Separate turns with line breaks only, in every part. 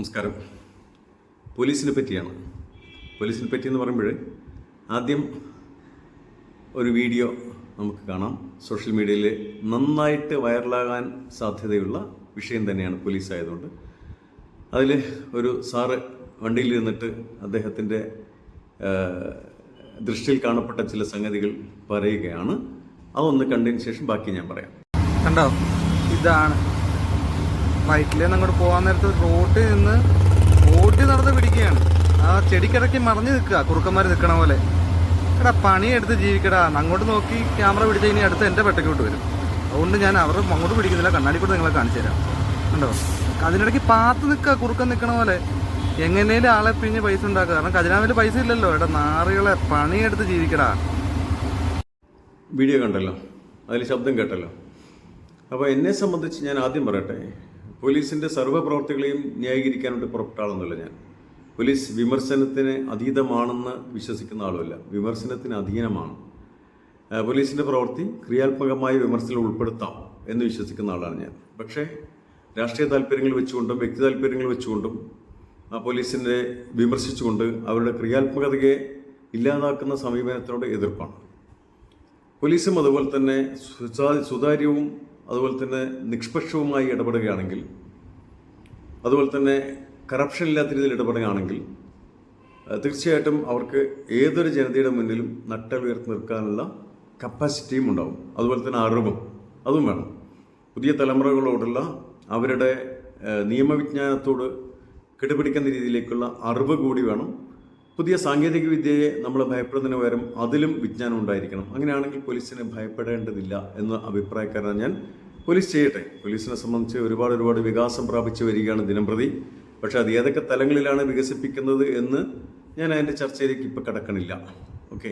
നമസ്കാരം. പോലീസിനെ പറ്റിയാണ്. പോലീസിനെ പറ്റി എന്ന് പറയുമ്പോൾ ആദ്യം ഒരു വീഡിയോ നമുക്ക് കാണാം. സോഷ്യൽ മീഡിയയിൽ നന്നായിട്ട് വൈറലാകാൻ സാധ്യതയുള്ള വിഷയം തന്നെയാണ് പോലീസ് ആയതുകൊണ്ട് അതിൽ ഒരു സാറ് വണ്ടിയിൽ ഇരുന്നിട്ട് അദ്ദേഹത്തിന്റെ ദൃഷ്ടിയിൽ കാണപ്പെട്ട ചില സംഗതികൾ പറയുകയാണ്. അതൊന്ന് കണ്ടതിന് ശേഷം ബാക്കി ഞാൻ പറയാം.
കണ്ടോ? ഇതാണ് വയറ്റിൽ നിന്ന് അങ്ങോട്ട് പോകാൻ നേരത്ത് റോട്ടിൽ നിന്ന് ഓടി നടന്ന് പിടിക്കുകയാണ്. ആ ചെടിക്കിടയ്ക്ക് മറിഞ്ഞു നിൽക്കുക. കുറുക്കന്മാർ നിൽക്കണ പോലെ. എടാ പണിയെടുത്ത് ജീവിക്കടാ. അങ്ങോട്ട് നോക്കി ക്യാമറ പിടിച്ച ഇനി അടുത്ത് എന്റെ പെട്ടക്കോട്ട് വരും. അതുകൊണ്ട് ഞാൻ അവർ അങ്ങോട്ട് പിടിക്കുന്നില്ല. കണ്ണാടി കൂടെ നിങ്ങളെ കാണിച്ചു തരാം. കണ്ടോ? അതിനിടയ്ക്ക് പാത്ത് നിൽക്കുക. കുറുക്കൻ നിൽക്കണ പോലെ. എങ്ങനെയും ആളെ പിഴിഞ്ഞ് പൈസ ഉണ്ടാക്കുക. കാരണം ഖജനാവിൽ പൈസ ഇല്ലല്ലോ. എടാ നാറുകളെ പണിയെടുത്ത് ജീവിക്കടാ.
വീഡിയോ കണ്ടല്ലോ. അതിൽ ശബ്ദം കേട്ടല്ലോ. അപ്പോൾ എന്നെ സംബന്ധിച്ച് ഞാൻ ആദ്യം പറയട്ടെ. പോലീസിന്റെ സർവപ്രവർത്തികളെയും ന്യായീകരിക്കാനായിട്ട് പുറപ്പെട്ട ആളൊന്നുമില്ല ഞാൻ. പോലീസ് വിമർശനത്തിന് അതീതമാണെന്ന് വിശ്വസിക്കുന്ന ആളുമല്ല. വിമർശനത്തിന് അധീനമാണ്. പോലീസിന്റെ പ്രവൃത്തി ക്രിയാത്മകമായ വിമർശനം ഉൾപ്പെടുത്താം എന്ന് വിശ്വസിക്കുന്ന ആളാണ് ഞാൻ. പക്ഷേ രാഷ്ട്രീയ താല്പര്യങ്ങൾ വെച്ചുകൊണ്ടും വ്യക്തി താല്പര്യങ്ങൾ വെച്ചുകൊണ്ടും ആ പോലീസിനെ വിമർശിച്ചുകൊണ്ട് അവരുടെ ക്രിയാത്മകതയെ ഇല്ലാതാക്കുന്ന സമീപനത്തിനോട് എതിർപ്പാണ്. പോലീസും അതുപോലെ തന്നെ സുതാ- സുതാര്യവും അതുപോലെ തന്നെ നിഷ്പക്ഷവുമായി ഇടപെടുകയാണെങ്കിൽ അതുപോലെ തന്നെ കറപ്ഷൻ ഇല്ലാത്ത രീതിയിൽ ഇടപെടുകയാണെങ്കിൽ തീർച്ചയായിട്ടും അവർക്ക് ഏതൊരു ജനതയുടെ മുന്നിലും നട്ടൽ ഉയർത്തി നിൽക്കാനുള്ള കപ്പാസിറ്റിയും ഉണ്ടാവും. അതുപോലെ തന്നെ അറിവും അതും വേണം. പുതിയ തലമുറകളോടുള്ള അവരുടെ നിയമവിജ്ഞാനത്തോട് കിടപിടിക്കുന്ന രീതിയിലേക്കുള്ള അറിവ് കൂടി വേണം. പുതിയ സാങ്കേതിക വിദ്യയെ നമ്മൾ ഭയപ്പെടുന്നതിന് പകരം അതിലും വിജ്ഞാനം ഉണ്ടായിരിക്കണം. അങ്ങനെയാണെങ്കിൽ പോലീസിനെ ഭയപ്പെടേണ്ടതില്ല എന്ന അഭിപ്രായക്കാരനാണ് ഞാൻ. പോലീസ് ചെയ്യട്ടെ? പോലീസിനെ സംബന്ധിച്ച് ഒരുപാട് ഒരുപാട് വികാസം പ്രാപിച്ചു വരികയാണ് ദിനംപ്രതി. പക്ഷേ അത് ഏതൊക്കെ തലങ്ങളിലാണ് വികസിപ്പിക്കുന്നത് എന്ന് ഞാൻ അതിന്റെ ചർച്ചയിലേക്ക് ഇപ്പോൾ കിടക്കണില്ല. ഓക്കെ?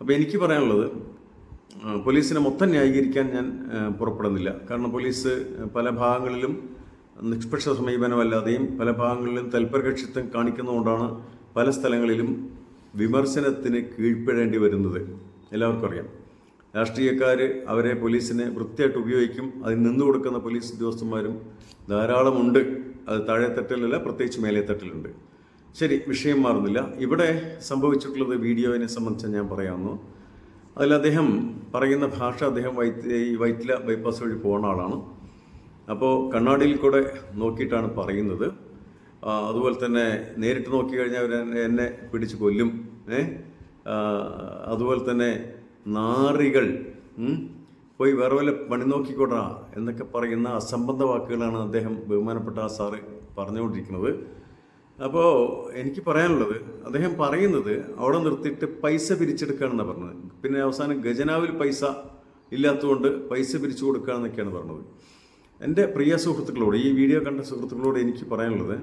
അപ്പോൾ എനിക്ക് പറയാനുള്ളത് പോലീസിനെ മൊത്തം ന്യായീകരിക്കാൻ ഞാൻ പുറപ്പെടുന്നില്ല. കാരണം പോലീസ് പല ഭാഗങ്ങളിലും നിഷ്പക്ഷ സമീപനമല്ലാതെയും പല ഭാഗങ്ങളിലും തൽപരകക്ഷിത്വം കാണിക്കുന്നതുകൊണ്ടാണ് പല സ്ഥലങ്ങളിലും വിമർശനത്തിന് കീഴ്പ്പെടേണ്ടി വരുന്നത്. എല്ലാവർക്കും അറിയാം. രാഷ്ട്രീയക്കാർ അവരെ പോലീസിനെ വൃത്തിയായിട്ട് ഉപയോഗിക്കും. അതിൽ നിന്നു കൊടുക്കുന്ന പോലീസ് ഉദ്യോഗസ്ഥന്മാരും ധാരാളമുണ്ട്. അത് താഴെ താഴെത്തട്ടിലല്ല പ്രത്യേകിച്ച് മേലേത്തട്ടിലുണ്ട്. ശരി വിഷയം മാറുന്നില്ല. ഇവിടെ സംഭവിച്ചിട്ടുള്ളത് വീഡിയോവിനെ സംബന്ധിച്ച് ഞാൻ പറയാമെന്നു അതിൽ അദ്ദേഹം പറയുന്ന ഭാഷ അദ്ദേഹം വൈറ്റ് ഈ വൈറ്റില ബൈപ്പാസ് വഴി പോകുന്ന ആളാണ്. അപ്പോൾ കണ്ണാടിയിൽ കൂടെ നോക്കിയിട്ടാണ് പറയുന്നത്. അതുപോലെ തന്നെ നേരിട്ട് നോക്കി കഴിഞ്ഞാൽ അവർ എന്നെ പിടിച്ച് കൊല്ലും. ഏ? അതുപോലെ തന്നെ നാറികൾ പോയി വേറെ വല്ല പണി നോക്കിക്കോട്ടാ എന്നൊക്കെ പറയുന്ന അസംബന്ധ വാക്കുകളാണ് അദ്ദേഹം ബഹുമാനപ്പെട്ട ആ സാറ് പറഞ്ഞുകൊണ്ടിരിക്കുന്നത്. അപ്പോൾ എനിക്ക് പറയാനുള്ളത് അദ്ദേഹം പറയുന്നത് അവിടെ നിർത്തിയിട്ട് പൈസ പിരിച്ചെടുക്കുകയാണെന്നാണ് പറഞ്ഞത്. പിന്നെ അവസാനം ഖജനാവിൽ പൈസ ഇല്ലാത്തതുകൊണ്ട് പൈസ പിരിച്ചു കൊടുക്കുകയാണെന്നൊക്കെയാണ് പറഞ്ഞത്. എന്റെ പ്രിയ സുഹൃത്തുക്കളോട് ഈ വീഡിയോ കണ്ട സുഹൃത്തുക്കളോട് എനിക്ക് പറയാനുള്ളത്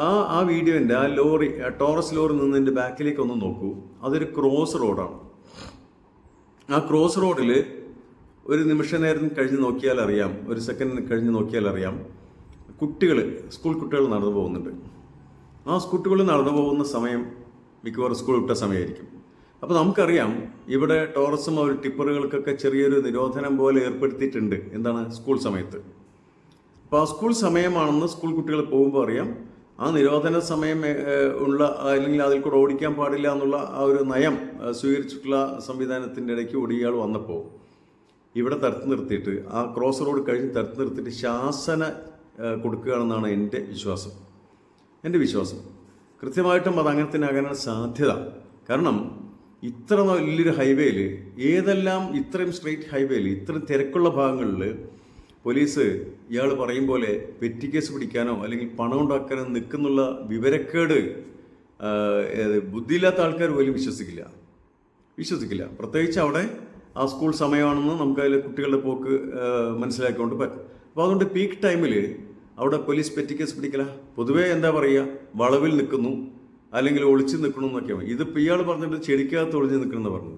ആ ആ വീഡിയോന്റെ ആ ലോറി ടോറസ് ലോറി നിന്നതിന്റെ ബാക്കിലേക്ക് ഒന്ന് നോക്കൂ. അതൊരു ക്രോസ് റോഡാണ്. ആ ക്രോസ് റോഡിൽ ഒരു നിമിഷ നേരം കഴിഞ്ഞ് നോക്കിയാൽ അറിയാം ഒരു സെക്കൻഡ് കഴിഞ്ഞ് നോക്കിയാൽ അറിയാം കുട്ടികൾ സ്കൂൾ കുട്ടികൾ നടന്നു പോകുന്നുണ്ട്. ആ സ്കൂട്ടുകൾ നടന്നു പോകുന്ന സമയം മിക്കവാറും സ്കൂൾ വിട്ട സമയമായിരിക്കും. അപ്പോൾ നമുക്കറിയാം ഇവിടെ ടോറസും അവർ ടിപ്പറുകൾക്കൊക്കെ ചെറിയൊരു നിരോധനം പോലെ ഏർപ്പെടുത്തിയിട്ടുണ്ട് എന്താണ് സ്കൂൾ സമയത്ത്. അപ്പോൾ ആ സ്കൂൾ സമയമാണെന്ന് സ്കൂൾ കുട്ടികൾ പോകുമ്പോൾ അറിയാം ആ നിരോധന സമയം ഉള്ള അല്ലെങ്കിൽ അതിൽ കൂടെ ഓടിക്കാൻ പാടില്ല എന്നുള്ള ആ ഒരു നയം സ്വീകരിച്ചിട്ടുള്ള സംവിധാനത്തിന്റെ ഇടയ്ക്ക് ഒടിയാൾ വന്നപ്പോൾ ഇവിടെ തടുത്ത് നിർത്തിയിട്ട് ആ ക്രോസ് റോഡ് കഴിഞ്ഞ് തടുത്ത് നിർത്തിയിട്ട് ശാസന കൊടുക്കുകയാണെന്നാണ് എന്റെ വിശ്വാസം. എന്റെ വിശ്വാസം. കൃത്യമായിട്ടും അത് അങ്ങനെ തന്നെ ആകാനാണ് സാധ്യത. കാരണം ഇത്ര വലിയൊരു ഹൈവേയിൽ ഏതെല്ലാം ഇത്രയും സ്ട്രെയിറ്റ് ഹൈവേയിൽ ഇത്രയും തിരക്കുള്ള ഭാഗങ്ങളിൽ പോലീസ് ഇയാൾ പറയും പോലെ പെറ്റി കേസ് പിടിക്കാനോ അല്ലെങ്കിൽ പണം ഉണ്ടാക്കാനോ നിൽക്കുന്നുള്ള വിവരക്കേട് ബുദ്ധിയില്ലാത്ത ആൾക്കാർ പോലും വിശ്വസിക്കില്ല. വിശ്വസിക്കില്ല. പ്രത്യേകിച്ച് അവിടെ ആ സ്കൂൾ സമയമാണെന്ന് നമുക്ക് അതിൽ കുട്ടികളുടെ പോക്ക് മനസ്സിലാക്കിക്കൊണ്ട് പറ്റും. അപ്പോൾ അതുകൊണ്ട് പീക്ക് ടൈമിൽ അവിടെ പോലീസ് പെറ്റി കേസ് പിടിക്കില്ല പൊതുവേ എന്താ പറയുക വളവിൽ നിൽക്കുന്നു അല്ലെങ്കിൽ ഒളിച്ചു നിൽക്കണം എന്നൊക്കെയാണ് ഇതിപ്പോൾ ഇയാൾ പറഞ്ഞിട്ട് ചെടിക്കകത്ത് ഒളിഞ്ഞു നിൽക്കണമെന്ന് പറഞ്ഞു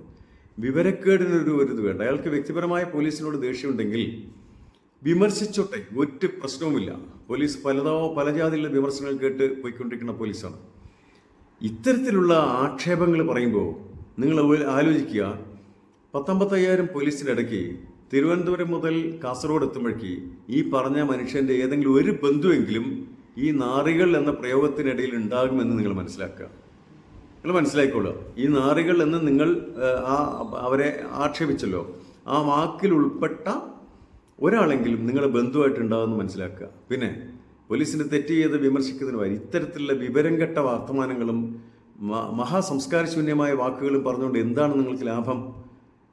വിവരക്കേടിനൊരു ഒരു ഇത് വേണ്ട. അയാൾക്ക് വ്യക്തിപരമായ പോലീസിനോട് ദേഷ്യമുണ്ടെങ്കിൽ വിമർശിച്ചോട്ടെ ഒറ്റ പ്രശ്നവുമില്ല. പോലീസ് പലതോ പല ജാതിയിലുള്ള വിമർശനങ്ങൾ കേട്ട് പോയിക്കൊണ്ടിരിക്കുന്ന പോലീസാണ്. ഇത്തരത്തിലുള്ള ആക്ഷേപങ്ങൾ പറയുമ്പോൾ നിങ്ങൾ ആലോചിക്കുക പത്തൊമ്പത്തയ്യായിരം പോലീസിന്റെ ഇടയ്ക്ക് തിരുവനന്തപുരം മുതൽ കാസർഗോഡ് എത്തുമ്പോഴേക്ക് ഈ പറഞ്ഞ മനുഷ്യന്റെ ഏതെങ്കിലും ഒരു ബന്ധുവെങ്കിലും ഈ നാറികൾ എന്ന പ്രയോഗത്തിനിടയിൽ ഉണ്ടാകുമെന്ന് നിങ്ങൾ മനസ്സിലാക്കുക. നിങ്ങൾ മനസ്സിലാക്കിക്കോളൂ ഈ നാറികൾ എന്ന് നിങ്ങൾ ആ അവരെ ആക്ഷേപിച്ചല്ലോ. ആ വാക്കിൽ ഉൾപ്പെട്ട ഒരാളെങ്കിലും നിങ്ങളുടെ ബന്ധുവായിട്ടുണ്ടാവുമെന്ന് മനസ്സിലാക്കുക. പിന്നെ പോലീസിന്റെ തെറ്റ് ചെയ്ത് വിമർശിക്കുന്നതിന് വരെ ഇത്തരത്തിലുള്ള വിവരം കെട്ട വർത്തമാനങ്ങളും മഹാസംസ്കാരശൂന്യമായ വാക്കുകളും പറഞ്ഞുകൊണ്ട് എന്താണ് നിങ്ങൾക്ക് ലാഭം?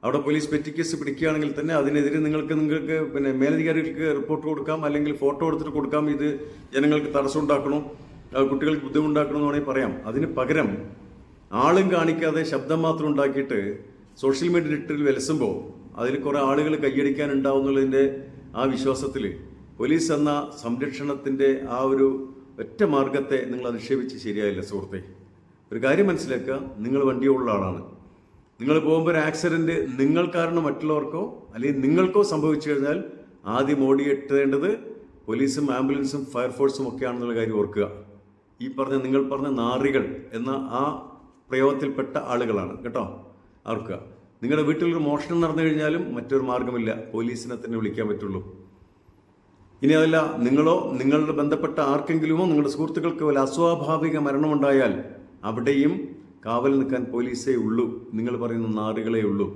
അവിടെ പോലീസ് പെറ്റി കേസ് പിടിക്കുകയാണെങ്കിൽ തന്നെ അതിനെതിരെ നിങ്ങൾക്ക് നിങ്ങൾക്ക് പിന്നെ മേലധികാരികൾക്ക് റിപ്പോർട്ട് കൊടുക്കാം അല്ലെങ്കിൽ ഫോട്ടോ എടുത്തിട്ട് കൊടുക്കാം. ഇത് ജനങ്ങൾക്ക് തടസ്സം ഉണ്ടാക്കണോ കുട്ടികൾക്ക് ബുദ്ധിമുട്ടുണ്ടാക്കണം എന്ന് വേണമെങ്കിൽ പറയാം. അതിന് പകരം ആളും കാണിക്കാതെ ശബ്ദം മാത്രം ഉണ്ടാക്കിയിട്ട് സോഷ്യൽ മീഡിയ ഇട്ടിൽ വിലസുമ്പോൾ അതിൽ കുറേ ആളുകൾ കൈയടിക്കാൻ ഉണ്ടാവുന്നുള്ളതിന്റെ ആ വിശ്വാസത്തിൽ പോലീസ് എന്ന സംരക്ഷണത്തിന്റെ ആ ഒരു ഒറ്റ മാർഗത്തെ നിങ്ങൾ അധിക്ഷേപിച്ച് ശരിയായില്ല സുഹൃത്തെ. ഒരു കാര്യം മനസ്സിലാക്കുക നിങ്ങൾ വണ്ടിയുള്ള ആളാണ്. നിങ്ങൾ പോകുമ്പോൾ ഒരു ആക്സിഡന്റ് നിങ്ങൾ കാരണം മറ്റുള്ളവർക്കോ അല്ലെങ്കിൽ നിങ്ങൾക്കോ സംഭവിച്ചു കഴിഞ്ഞാൽ ആദ്യം ഓടിയെത്തേണ്ടത് പോലീസും ആംബുലൻസും ഫയർഫോഴ്സും ഒക്കെയാണെന്നുള്ള കാര്യം ഓർക്കുക. ഈ പറഞ്ഞ നിങ്ങൾ പറഞ്ഞ നാറികൾ എന്ന ആ പ്രയോഗത്തിൽപ്പെട്ട ആളുകളാണ് കേട്ടോ? ഓർക്കുക. നിങ്ങളുടെ വീട്ടിൽ ഒരു മോഷണം നടന്നു കഴിഞ്ഞാലും മറ്റൊരു മാർഗമില്ല. പോലീസിനെ തന്നെ വിളിക്കാൻ പറ്റുള്ളൂ. ഇനി അതല്ല നിങ്ങളോ നിങ്ങളുടെ ബന്ധപ്പെട്ട ആർക്കെങ്കിലുമോ നിങ്ങളുടെ സുഹൃത്തുക്കൾക്ക് വല്ല അസ്വാഭാവിക മരണമുണ്ടായാൽ അവിടെയും കാവൽ നിൽക്കാൻ പോലീസേ ഉള്ളൂ. നിങ്ങൾ പറയുന്ന നാറുകളേ ഉള്ളൂ.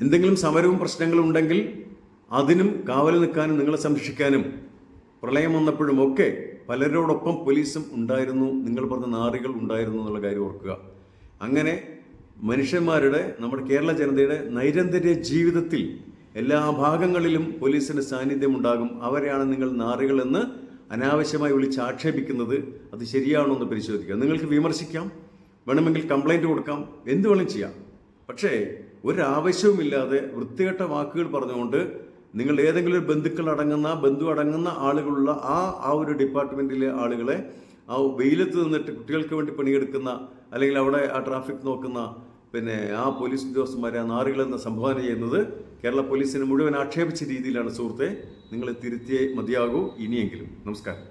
എന്തെങ്കിലും സമരവും പ്രശ്നങ്ങളും ഉണ്ടെങ്കിൽ അതിനും കാവൽ നിൽക്കാനും നിങ്ങളെ സംരക്ഷിക്കാനും പ്രളയം വന്നപ്പോഴും ഒക്കെ പലരോടൊപ്പം പോലീസും ഉണ്ടായിരുന്നു. നിങ്ങൾ പറഞ്ഞ നാറികൾ ഉണ്ടായിരുന്നു എന്നുള്ള കാര്യം ഓർക്കുക. അങ്ങനെ മനുഷ്യന്മാരുടെ നമ്മുടെ കേരള ജനതയുടെ നൈരന്തര്യ ജീവിതത്തിൽ എല്ലാ ഭാഗങ്ങളിലും പോലീസിന്റെ സാന്നിധ്യം ഉണ്ടാകും അവരെയാണ് നിങ്ങൾ നാറികളെന്ന് അനാവശ്യമായി വിളിച്ച് ആക്ഷേപിക്കുന്നത്. അത് ശരിയാണോ എന്ന് പരിശോധിക്കുക. നിങ്ങൾക്ക് വിമർശിക്കാം. വേണമെങ്കിൽ കംപ്ലൈന്റ് കൊടുക്കാം. എന്ത് വേണമെങ്കിലും ചെയ്യാം. പക്ഷേ ഒരാവശ്യവുമില്ലാതെ വൃത്തികെട്ട വാക്കുകൾ പറഞ്ഞുകൊണ്ട് നിങ്ങൾ ഏതെങ്കിലും ബന്ധുക്കൾ അടങ്ങുന്ന ബന്ധു അടങ്ങുന്ന ആളുകളുള്ള ആ ആ ഒരു ഡിപ്പാർട്ട്മെന്റിലെ ആളുകളെ ആ വെയിലത്ത് നിന്നിട്ട് കുട്ടികൾക്ക് വേണ്ടി പണിയെടുക്കുന്ന അല്ലെങ്കിൽ അവിടെ ആ ട്രാഫിക് നോക്കുന്ന പിന്നെ ആ പോലീസ് ഉദ്യോഗസ്ഥന്മാരെ ആ നാറികളെന്ന് സംഭാവന ചെയ്യുന്നത് കേരള പോലീസിനെ മുഴുവൻ ആക്ഷേപിച്ച രീതിയിലാണ് സുഹൃത്തെ. നിങ്ങൾ തിരുത്തിയേ മതിയാകൂ ഇനിയെങ്കിലും. നമസ്കാരം.